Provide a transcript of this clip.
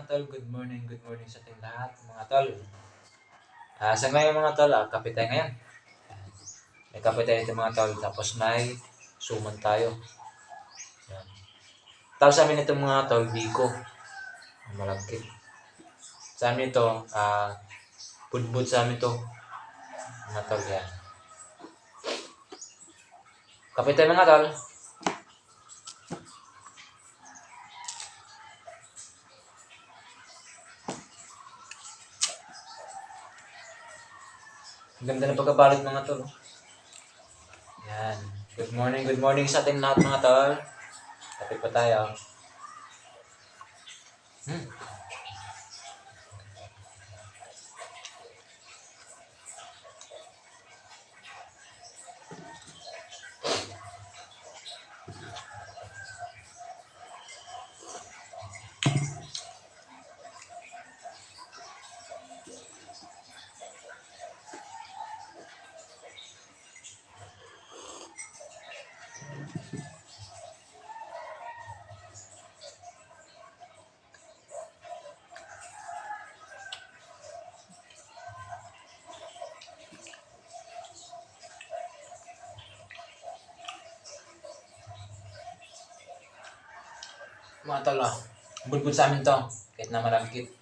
mga tol, good morning, good morning sa ating lahat mga tol. Ah, sa ngayon mga tol, ah, kape tayo ngayon. May kape tayo ito mga tol, tapos may suman tayo. Yan. Tapos sa amin ito mga tol, biko. Malagkit. Sa amin ito, ah, budbud sa amin ito. Mga tol, yan. Kape tayo mga tol. Ang ganda ng pagkabalot mga tol. Yan. Good morning, good morning sa ating lahat mga tol. Kape pa tayo. Hmm. Mga tol, oh. Budbud sa amin to. Kahit na malagkit.